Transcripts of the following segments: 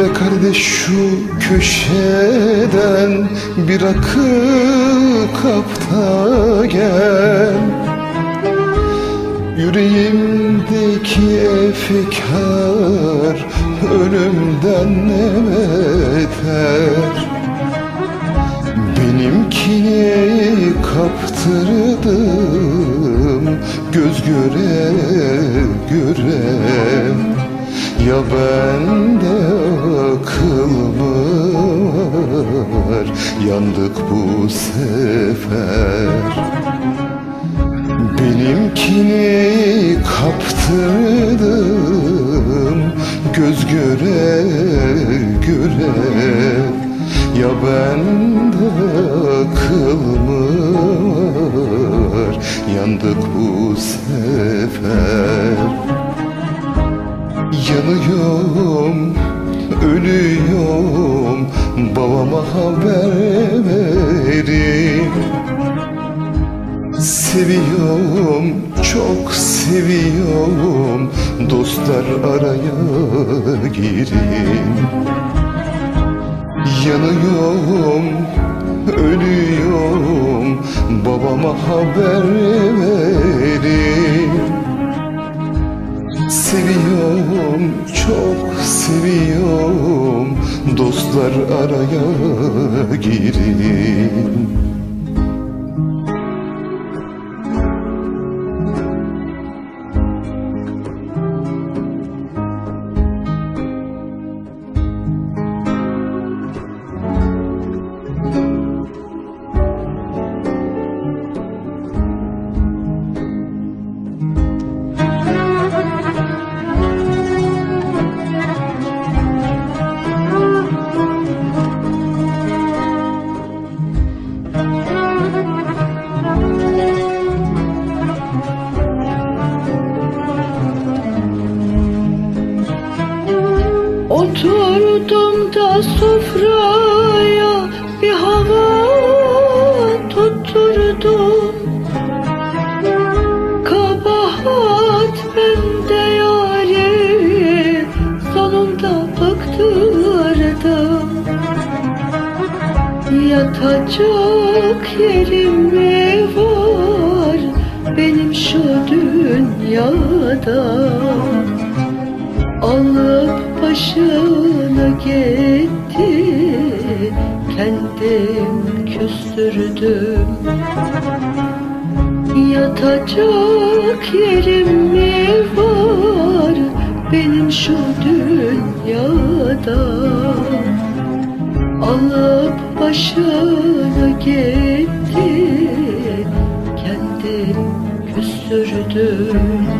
Be kardeş şu köşeden bir akı kapta gel. Yüreğimdeki efkar ölümden ne beter Benimkini kaptırdım göz göre göre Ya bende akıl var yandık bu sefer. Benimkini kaptırdım göz göre göre. Ya bende akıl var yandık bu sefer Yanıyorum, ölüyorum Babama haber verin Seviyorum, çok seviyorum Dostlar araya girin Yanıyorum, ölüyorum Babama haber seviyorum Dostlar araya girin Oturdum da sofraya bir hava tutturdum Kabahat bende yâri sonunda bıktırdım Yatacak yerim mi var benim şu dünyada Alıp başını gitti Kendim küstürdüm. Yatacak yerim mi var Benim şu dünyada? Alıp başını gitti Kendim küstürdüm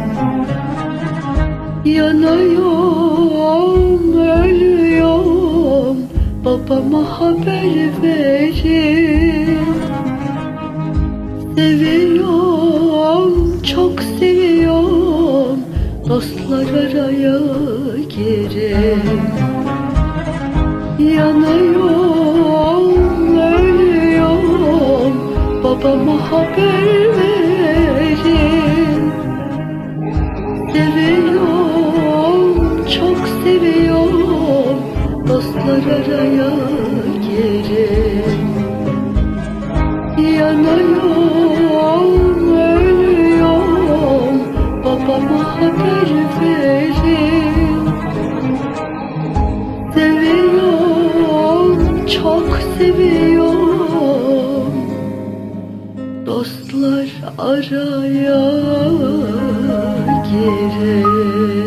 Yanıyorum, ölüyorum. Babama haber verin. Seviyorum, çok seviyorum. Dostlar araya girin. Yanıyorum, seviyorum Dostlar araya girer.